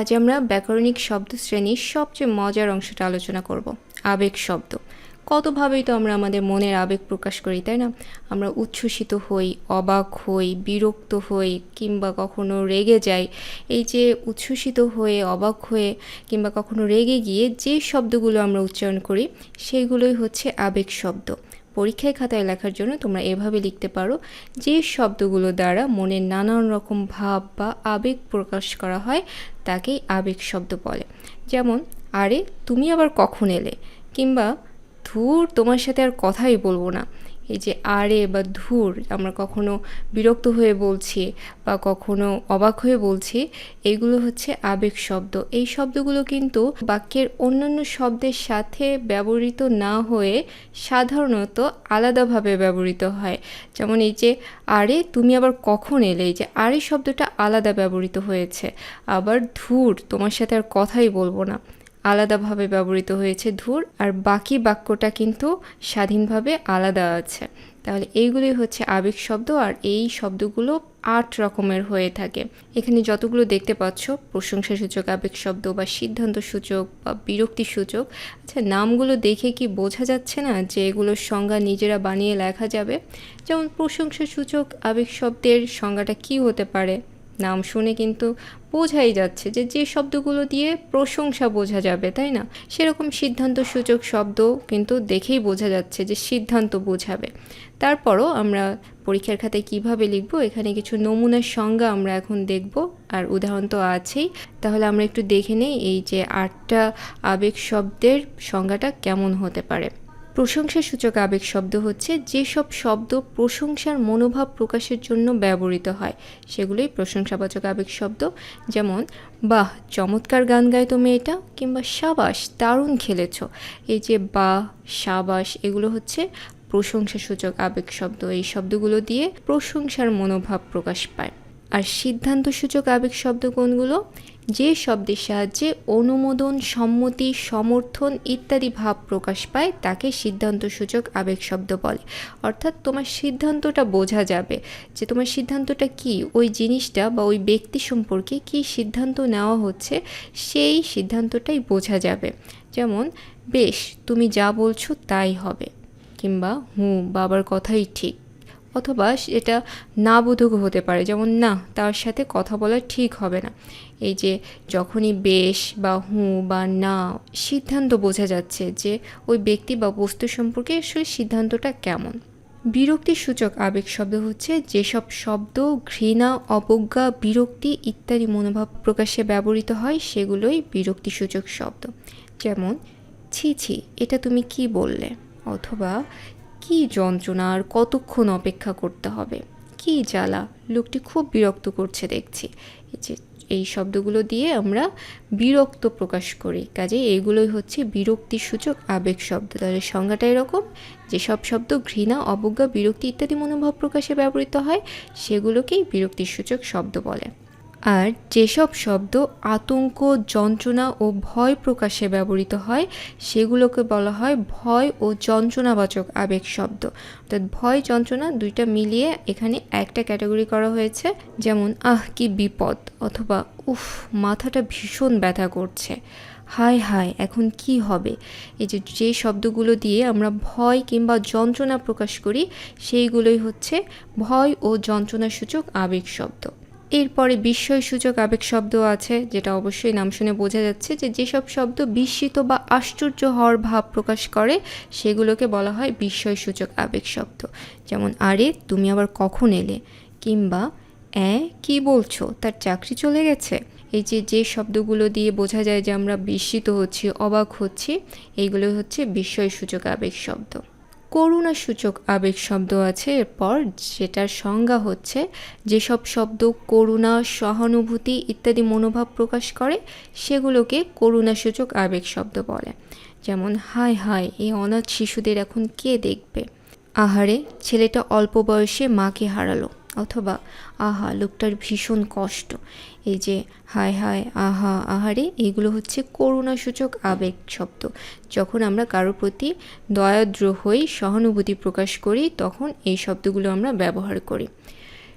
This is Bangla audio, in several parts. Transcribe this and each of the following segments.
আজ আমরা ব্যাকরণিক শব্দ শ্রেণির সবচেয়ে মজার অংশটা আলোচনা করব, আবেগ শব্দ। কতভাবেই তো আমরা আমাদের মনের আবেগ প্রকাশ করি, তাই না? আমরা উচ্ছ্বসিত হই, অবাক হই, বিরক্ত হই, কিংবা কখনো রেগে যাই। এই যে উচ্ছ্বসিত হয়ে, অবাক হয়ে, কিংবা কখনো রেগে গিয়ে যে শব্দগুলো আমরা উচ্চারণ করি, সেইগুলোই হচ্ছে আবেগ শব্দ। পরীক্ষায় খাতায় লেখার জন্য তোমরা এভাবে লিখতে পারো, যে শব্দগুলো দ্বারা মনের নানান রকম ভাব বা আবেগ প্রকাশ করা হয়, তাকেই আবেগ শব্দ বলে। যেমন, আরে, তুমি আবার কখন এলে? কিংবা, ধুর, তোমার সাথে আর কথাই বলব না। এই যে আরে বা ধুর, আমরা কখনো বিরক্ত হয়ে বলছি বা কখনো অবাক হয়ে বলছি এইগুলো হচ্ছে আবেগ শব্দ। এই শব্দগুলো কিন্তু বাক্যের অন্যান্য শব্দের সাথে ব্যবহৃত না হয়ে সাধারণত আলাদাভাবে ব্যবহৃত হয়। যেমন এই যে আরে, তুমি আবার কখন এলে? এই যে আরে শব্দটা আলাদা ব্যবহৃত হয়েছে। আবার ধুর, তোমার সাথে আর কথাই বলব না। আলাদাভাবে ব্যবহৃত হয়েছে ধুর, আর বাকি বাক্যটা কিন্তু স্বাধীনভাবে আলাদা আছে। তাহলে এইগুলি হচ্ছে আবেগ শব্দ, আর এই শব্দগুলো আট রকমের হয়ে থাকে। এখানে যতগুলো দেখতে পাচ্ছ, প্রশংসাসূচক, আবেগ শব্দ বা সিদ্ধান্ত সূচক বা বিরক্তি সূচক আচ্ছা নামগুলো দেখে কি বোঝা যাচ্ছে না যে এগুলোর সংজ্ঞা নিজেরা বানিয়ে লেখা যাবে? যেমন প্রশংসাসূচক, আবেগ শব্দের সংজ্ঞাটা কি হতে পারে? নাম শুনে কিন্তু বোঝাই যাচ্ছে যে যে শব্দগুলো দিয়ে প্রশংসা বোঝা যাবে, তাই না? সেরকম সিদ্ধান্ত সূচক শব্দ কিন্তু দেখেই বোঝা যাচ্ছে যে, সিদ্ধান্ত বোঝাবে। তারপরও আমরা পরীক্ষার খাতায় কীভাবে লিখব, এখানে কিছু নমুনার সংজ্ঞা আমরা এখন দেখব, আর উদাহরণ তো আছেই। তাহলে আমরা একটু দেখে নেই এই যে আটটা আবেগ শব্দের সংজ্ঞাটা কেমন হতে পারে। প্রশংসাসূচক আবেগ শব্দ হচ্ছে, যেসব শব্দ প্রশংসার মনোভাব প্রকাশের জন্য ব্যবহৃত হয়। সেগুলোই প্রশংসাবাচক আবেগ শব্দ, যেমন, বাহ, চমৎকার গান গায় তো মেয়েটা কিংবা, সাবাস, দারুণ খেলেছ এই যে, বাহ, সাবাস এগুলো হচ্ছে প্রশংসাসূচক আবেগ শব্দ। এই শব্দগুলো দিয়ে প্রশংসার মনোভাব প্রকাশ পায়। আর সিদ্ধান্তসূচক আবেগ শব্দ কোনগুলো? যে শব্দের সাহায্যে অনুমোদন, সম্মতি, সমর্থন ইত্যাদি ভাব প্রকাশ পায়, তাকে সিদ্ধান্তসূচক আবেগ শব্দ বলে। অর্থাৎ তোমার সিদ্ধান্তটা বোঝা যাবে যে তোমার সিদ্ধান্তটা কি, ওই জিনিসটা বা ওই ব্যক্তি সম্পর্কে কি সিদ্ধান্ত নেওয়া হচ্ছে, সেই সিদ্ধান্তটাই বোঝা যাবে। যেমন, বেশ, তুমি যা বলছো তাই হবে কিংবা হুঁ বাবার কথাই ঠিক অথবা এটা না বোধক হতে পারে। যেমন, না, তার সাথে কথা বলা ঠিক হবে না। এই যে, যখনই বেশ বা হুঁ বা না সিদ্ধান্ত বোঝা যাচ্ছে যে, ওই ব্যক্তি বা বস্তু সম্পর্কে আসলে সিদ্ধান্তটা কেমন। বিরক্তি সূচক আবেগ শব্দ হচ্ছে যেসব শব্দ, ঘৃণা, অবজ্ঞা, বিরক্তি ইত্যাদি মনোভাব প্রকাশে ব্যবহৃত হয়, সেগুলোই বিরক্তি সূচক শব্দ। যেমন, ছি ছি, এটা তুমি কি বললে? অথবা কি যন্ত্রণা আর কতক্ষণ অপেক্ষা করতে হবে? কি জ্বালা? লোকটি খুব বিরক্ত করছে দেখছি। এই শব্দগুলো দিয়ে আমরা বিরক্ত প্রকাশ করি। কাজে এইগুলোই হচ্ছে বিরক্তি সূচক আবেগ শব্দ। তাহলে সংজ্ঞাটা এরকম যেসব শব্দ ঘৃণা, অবজ্ঞা, বিরক্তি ইত্যাদি মনোভাব প্রকাশে ব্যবহৃত হয়, সেগুলোকেই বিরক্তি সূচক শব্দ বলে। আর যেসব শব্দ আতঙ্ক, যন্ত্রণা ও ভয় প্রকাশে ব্যবহৃত হয়, সেগুলোকে বলা হয় ভয় ও যন্ত্রণাবাচক আবেগ শব্দ। অর্থাৎ ভয়, যন্ত্রণা দুইটা মিলিয়ে এখানে একটা ক্যাটাগরি করা হয়েছে, যেমন আহ, কি বিপদ অথবা উফ, মাথাটা ভীষণ ব্যথা করছে। হায় হায়, এখন কি হবে? এই যে যে শব্দগুলো দিয়ে আমরা ভয় কিংবা যন্ত্রণা প্রকাশ করি, সেইগুলোই হচ্ছে ভয় ও যন্ত্রণা সূচক আবেগ শব্দ। এরপরে বিস্ময় সূচক আবেগ শব্দ আছে, যেটা অবশ্যই নাম শুনে বোঝা যাচ্ছে যে যেসব শব্দ বিস্মিত বা আশ্চর্য হওয়ার ভাব প্রকাশ করে, সেগুলোকে বলা হয় বিস্ময় সূচক আবেগ শব্দ। যেমন, আরে, তুমি আবার কখন এলে? কিংবা, অ্যাঁ, কি বলছো? তার চাকরি চলে গেছে? এই যে যে শব্দগুলো দিয়ে বোঝা যায় যে আমরা বিস্মিত হচ্ছি, অবাক হচ্ছি এইগুলো হচ্ছে বিস্ময় সূচক আবেগ শব্দ। করুণা সূচক আবেগ শব্দ আছে এরপর, যেটার সংজ্ঞা হচ্ছে যেসব শব্দ করুণা, সহানুভূতি ইত্যাদি মনোভাব প্রকাশ করে, সেগুলোকে করুণা সূচক আবেগ শব্দ বলে। যেমন, হায় হায়, এই অনাথ শিশুদের এখন কে দেখবে? আহারে, ছেলেটা অল্প বয়সে মাকে হারালো। অথবা আহা, লোকটার ভীষণ কষ্ট। এই যে, হায় হায়, আহা, আহারে, এগুলো হচ্ছে করুণাসূচক আবেগ শব্দ। যখন আমরা কারোর প্রতি দয়াদ্র হই সহানুভূতি প্রকাশ করি, তখন এই শব্দগুলো আমরা ব্যবহার করি।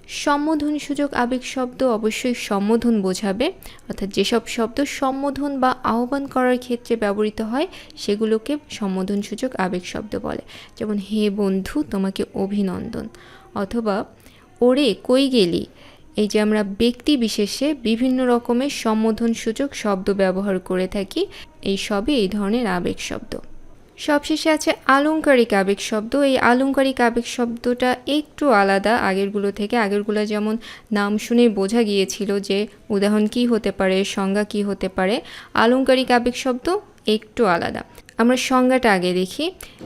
সম্বোধন সূচক আবেগ শব্দ অবশ্যই সম্বোধন বোঝাবে। অর্থাৎ যেসব শব্দ সম্বোধন বা আহ্বান করার ক্ষেত্রে ব্যবহৃত হয়, সেগুলোকে সম্বোধন সূচক আবেগ শব্দ বলে। যেমন, হে বন্ধু, তোমাকে অভিনন্দন। অথবা ওরে কই গেলি? এই যে আমরা ব্যক্তি বিশেষে বিভিন্ন রকমের সম্বোধন সূচক শব্দ ব্যবহার করে থাকি, এই সবই এই ধরনের আবেগ শব্দ। সবশেষে আছে আলংকারিক আবেগ শব্দ। এই আলংকারিক আবেগ শব্দটা একটু আলাদা, আগেরগুলো থেকে। আগেরগুলো যেমন নাম শুনেই বোঝা গিয়েছিল যে উদাহরণ কী হতে পারে, সংজ্ঞা কী হতে পারে, আলংকারিক আবেগ শব্দ একটু আলাদা। আমরা সংজ্ঞাটা আগে দেখি।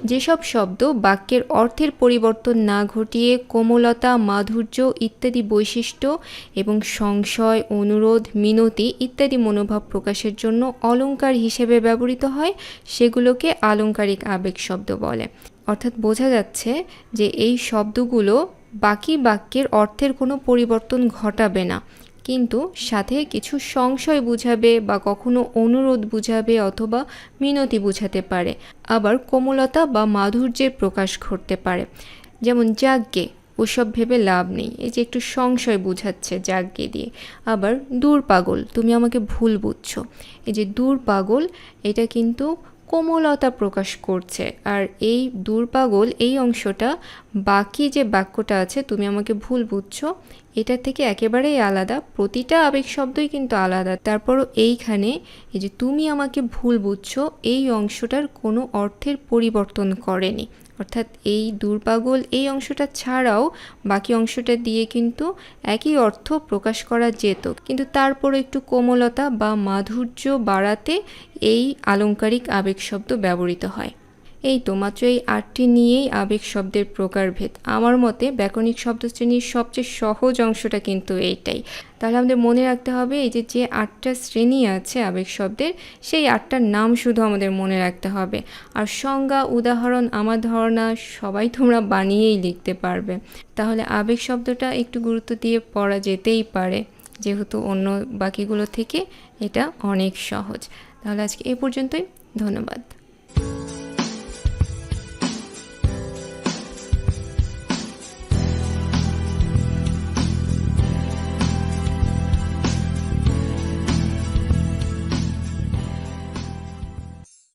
যেসব শব্দ বাক্যের অর্থের পরিবর্তন না ঘটিয়ে কোমলতা, মাধুর্য ইত্যাদি বৈশিষ্ট্য এবং সংশয়, অনুরোধ, মিনতি ইত্যাদি মনোভাব প্রকাশের জন্য অলঙ্কার হিসেবে ব্যবহৃত হয়, সেগুলোকে আলঙ্কারিক আবেগ শব্দ বলে। অর্থাৎ বোঝা যাচ্ছে যে এই শব্দগুলো বাকি বাক্যের অর্থের কোনো পরিবর্তন ঘটাবে না। কিন্তু সাথে কিছু সংশয় বুঝাবে বা কখনো অনুরোধ বুঝাবে অথবা মিনতি বুঝাতে পারে। আবার কোমলতা বা মাধুর্যের প্রকাশ ঘটতে পারে। যেমন যাজ্ঞে ওসব ভেবে লাভ নেই। এই যে একটু সংশয় বুঝাচ্ছে যাজ্ঞে দিয়ে। আবার, দূর পাগল, তুমি আমাকে ভুল বুঝছ। এই যে, দূর পাগল, এটা কিন্তু কোমলতা প্রকাশ করছে। আর এই দূর পাগল এই অংশটা, বাকি যে বাক্যটা আছে, তুমি আমাকে ভুল বুঝছ, এটা থেকে একেবারেই আলাদা। প্রতিটা আবেগ শব্দই কিন্তু আলাদা। তারপরও এইখানে এই যে তুমি আমাকে ভুল বুঝছ, এই অংশটার কোনো অর্থের পরিবর্তন করেনি। অর্থাৎ এই দুর্পাগল এই অংশটা ছাড়াও বাকি অংশটা দিয়ে কিন্তু একই অর্থ প্রকাশ করা যেত। কিন্তু তারপর একটু কোমলতা বা মাধুর্য বাড়াতে এই আলংকারিক আবেগ শব্দ ব্যবহৃত হয়। এই তো মাত্র এই আটটি নিয়েই আবেগ শব্দের প্রকারভেদ আমার মতে ব্যাকরণিক শব্দশ্রেণীর সবচেয়ে সহজ অংশটা কিন্তু এইটাই। তাহলে আমাদের মনে রাখতে হবে এই যে যে আটটা শ্রেণি আছে আবেগ শব্দের, সেই আটটার নাম শুধু আমাদের মনে রাখতে হবে। আর সংজ্ঞা, উদাহরণ, আমার ধারণা সবাই তোমরা বানিয়েই লিখতে পারবে। তাহলে আবেগ শব্দটা একটু গুরুত্ব দিয়ে পড়া যেতেই পারে, যেহেতু অন্য বাকিগুলো থেকে এটা অনেক সহজ। তাহলে আজকে এ পর্যন্তই, ধন্যবাদ।